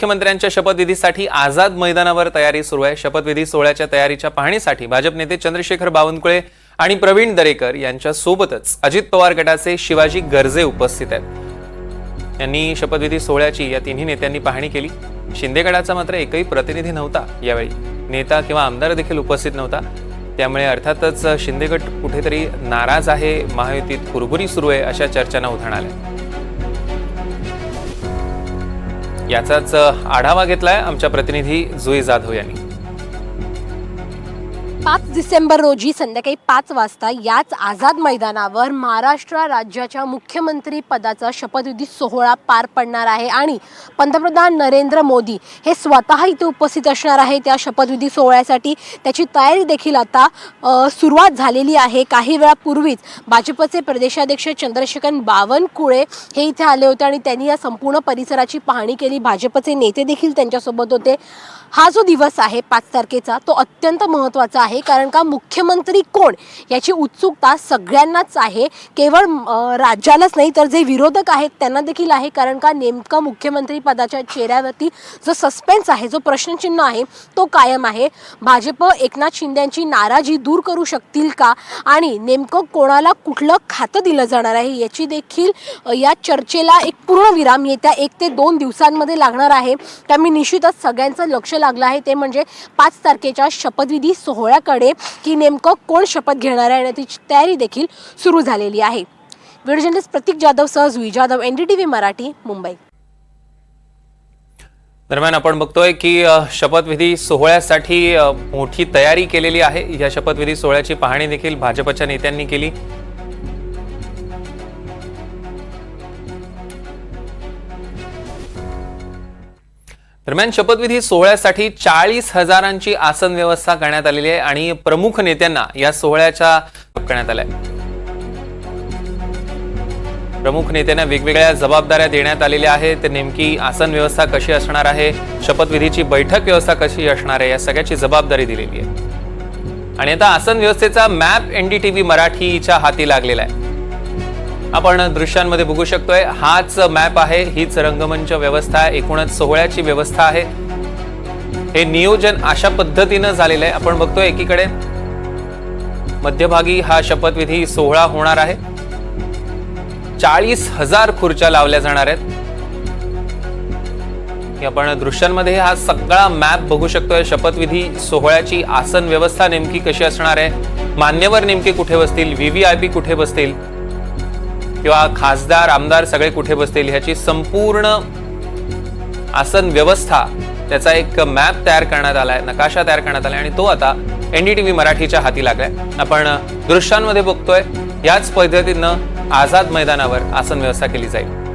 मुख्यमंत्र्यांच्या शपथविधीसाठी आझाद मैदानावर तयारी सुरू आहे. शपथविधी सोहळ्याच्या तयारीच्या पाहणीसाठी भाजप नेते चंद्रशेखर बावनकुळे आणि प्रवीण दरेकर यांच्या सोबतच अजित पवार गटाचे शिवाजी गर्जे उपस्थित आहेत. यांनी शपथविधी सोहळ्याची या तिन्ही नेत्यांनी पाहणी केली. शिंदे गटाचा मात्र एकही प्रतिनिधी नव्हता यावेळी. नेता किंवा आमदार देखील उपस्थित नव्हता. त्यामुळे अर्थातच शिंदे गट कुठेतरी नाराज आहे महायुतीत कुरबुरी सुरू आहे अशा चर्चांना उधाण आल्या. याचाच आढावा घेतलाय आमच्या प्रतिनिधी जुई जाधव यांनी. पाच डिसेंबर रोजी संध्याकाळी पाच वाजता याच आझाद मैदानावर महाराष्ट्र राज्याच्या मुख्यमंत्री पदाचा शपथविधी सोहळा पार पडणार आहे आणि पंतप्रधान नरेंद्र मोदी हे स्वतः इथे उपस्थित असणार आहे त्या शपथविधी सोहळ्यासाठी. त्याची तयारी देखील आता सुरुवात झालेली आहे. काही वेळापूर्वीच भाजपचे प्रदेशाध्यक्ष चंद्रशेखर बावनकुळे हे इथे आले होते आणि त्यांनी या संपूर्ण परिसराची पाहणी केली. भाजपचे नेते देखील त्यांच्यासोबत होते. हा जो दिवस आहे पाच तारखेचा तो अत्यंत महत्त्वाचा आहे. कारण का मुख्यमंत्री कोण? याची उत्सुकता सगळ्यांनाच आहे. केवळ राज्यालाच नाही तर जे विरोधक आहेत त्यांना देखील आहे. कारण का नेमका मुख्यमंत्री पदाच्या चेहऱ्यावरती जो सस्पेन्स आहे जो प्रश्नचिन्ह आहे तो कायम आहे. भाजप एकनाथ शिंद्यांची नाराजी दूर करू शकतील का? आणि नेमकं कोणाला कुठलं खातं दिलं जाणार आहे याची देखील या चर्चेला एक पूर्ण विराम येत्या एक ते दोन दिवसांमध्ये लागणार आहे. त्यामुळे निश्चितच सगळ्यांचं लक्ष लागलं आहे ते म्हणजे पाच तारखेच्या शपथविधी सोहळ्याकडे की नेमकं कोण शपथ घेणार आहे याची तयारी देखील सुरू झालेली आहे. व्हिडिओ जर्नलिस्ट प्रतीक जाधव सह जुई जाधव एनडीटीव्ही मराठी मुंबई. दरम्यान आपण बघतोय की शपथविधी सोहळ्यासाठी मोठी तयारी केलेली आहे. या शपथविधी सोहळ्याची पाहणी देखील भाजपच्या नेत्यांनी केली. दरम्यान शपथविधी सोहळ्यासाठी चाळीस हजारांची आसन व्यवस्था करण्यात आलेली आहे आणि प्रमुख नेत्यांना या सोहळ्याच्या करण्यात आलाय प्रमुख नेत्यांना वेगवेगळ्या जबाबदाऱ्या देण्यात आलेल्या आहेत. नेमकी आसन व्यवस्था कशी असणार आहे? शपथविधीची बैठक व्यवस्था कशी असणार आहे? या सगळ्याची जबाबदारी दिलेली आहे. आणि आता आसन व्यवस्थेचा मॅप एनडीटीव्ही मराठीच्या हाती लागलेला आहे. आपण दृश्यांमध्ये बघू शकतोय हाच मॅप आहे हीच रंगमंच व्यवस्था आहे एकूणच सोहळ्याची व्यवस्था आहे. हे नियोजन अशा पद्धतीनं झालेलं आहे. आपण बघतोय एकीकडे मध्यभागी हा शपथविधी सोहळा होणार आहे. चाळीस हजार खुर्च्या लावल्या जाणार आहेत. आपण दृश्यांमध्ये हा सगळा मॅप बघू शकतोय. शपथविधी सोहळ्याची आसन व्यवस्था नेमकी कशी असणार आहे? मान्यवर नेमके कुठे बसतील? व्ही व्ही आय पी कुठे बसतील? किंवा खासदार आमदार सगळे कुठे बसतील ह्याची संपूर्ण आसन व्यवस्था त्याचा एक मॅप तयार करण्यात आलाय नकाशा तयार करण्यात आलाय आणि तो आता एनडीटीव्ही मराठीच्या हाती लागलाय. आपण दृश्यांमध्ये बघतोय याच पद्धतीनं आझाद मैदानावर आसन व्यवस्था केली जाईल.